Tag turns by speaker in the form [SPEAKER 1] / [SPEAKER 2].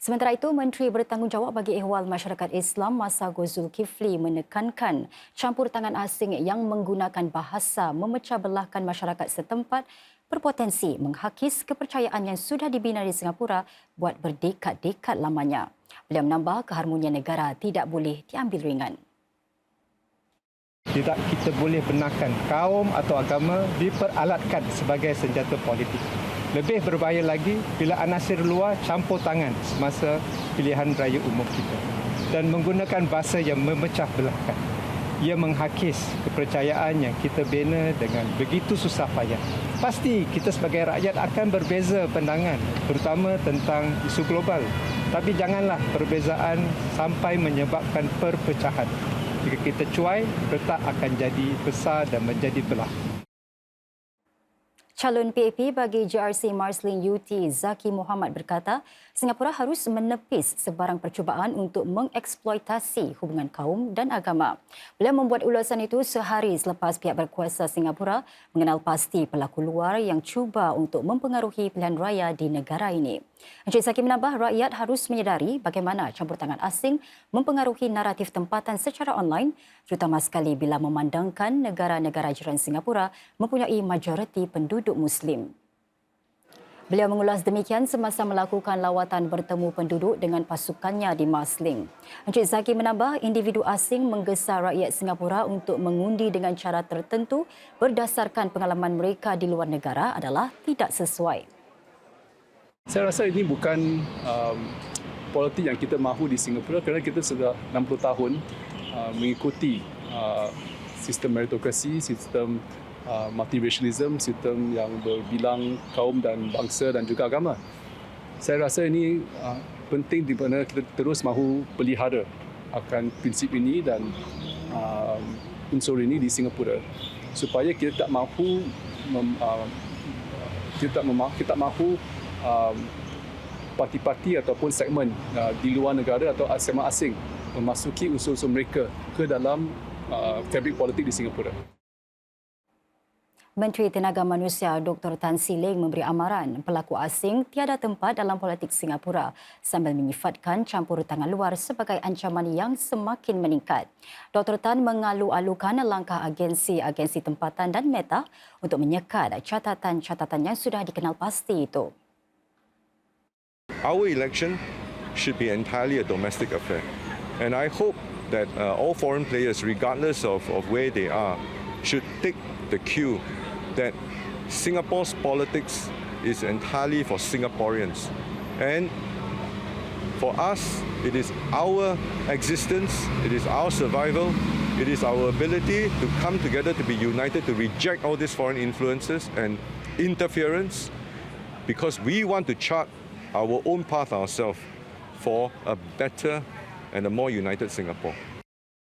[SPEAKER 1] Sementara itu, Menteri Bertanggungjawab bagi Ehwal Masyarakat Islam Masagos Zulkifli menekankan campur tangan asing yang menggunakan bahasa memecah belahkan masyarakat setempat berpotensi menghakis kepercayaan yang sudah dibina di Singapura buat berdekad-dekad lamanya. Beliau menambah keharmonian negara tidak boleh diambil ringan.
[SPEAKER 2] Tidak kita boleh benarkan kaum atau agama diperalatkan sebagai senjata politik. Lebih berbahaya lagi bila anasir luar campur tangan semasa pilihan raya umum kita dan menggunakan bahasa yang memecah belahkan. Ia menghakis kepercayaan yang kita bina dengan begitu susah payah. Pasti kita sebagai rakyat akan berbeza pandangan terutama tentang isu global. Tapi janganlah perbezaan sampai menyebabkan perpecahan. Jika kita cuai, retak akan jadi besar dan menjadi belah.
[SPEAKER 1] Calon PAP bagi GRC Marsiling UT Zaki Muhammad berkata, Singapura harus menepis sebarang percubaan untuk mengeksploitasi hubungan kaum dan agama. Beliau membuat ulasan itu sehari selepas pihak berkuasa Singapura mengenal pasti pelaku luar yang cuba untuk mempengaruhi pilihan raya di negara ini. Encik Zaki menambah rakyat harus menyedari bagaimana campur tangan asing mempengaruhi naratif tempatan secara online terutama sekali bila memandangkan negara-negara jiran Singapura mempunyai majoriti penduduk Muslim. Beliau mengulas demikian semasa melakukan lawatan bertemu penduduk dengan pasukannya di Masling. Encik Zaki menambah individu asing menggesa rakyat Singapura untuk mengundi dengan cara tertentu berdasarkan pengalaman mereka di luar negara adalah tidak sesuai.
[SPEAKER 3] Saya rasa ini bukan um, politik yang kita mahu di Singapura kerana kita sudah 60 tahun uh, mengikuti uh, sistem meritokrasi, sistem uh, multiracialism, sistem yang berbilang kaum dan bangsa dan juga agama. Saya rasa ini uh, penting di mana kita terus mahu pelihara akan prinsip ini dan uh, unsur ini di Singapura supaya kita tak mahu mem, uh, kita tak mahu kita tak mahu um, parti-parti ataupun segmen uh, di luar negara atau segmen asing memasuki unsur-unsur mereka ke dalam uh, fabrik politik di Singapura.
[SPEAKER 1] Menteri Tenaga Manusia Dr. Tan Siling memberi amaran pelaku asing tiada tempat dalam politik Singapura sambil menyifatkan campur tangan luar sebagai ancaman yang semakin meningkat. Dr. Tan mengalu-alukan langkah agensi-agensi tempatan dan meta untuk menyekat catatan-catatan yang sudah dikenal pasti itu.
[SPEAKER 4] Our election should be entirely a domestic affair. And I hope that uh, all foreign players, regardless of, of where they are, should take the cue that Singapore's politics is entirely for Singaporeans. And for us, it is our existence, it is our survival, it is our ability to come together to be united, to reject all these foreign influences and interference, because we want to chart our own path ourselves for a better and a more united Singapore.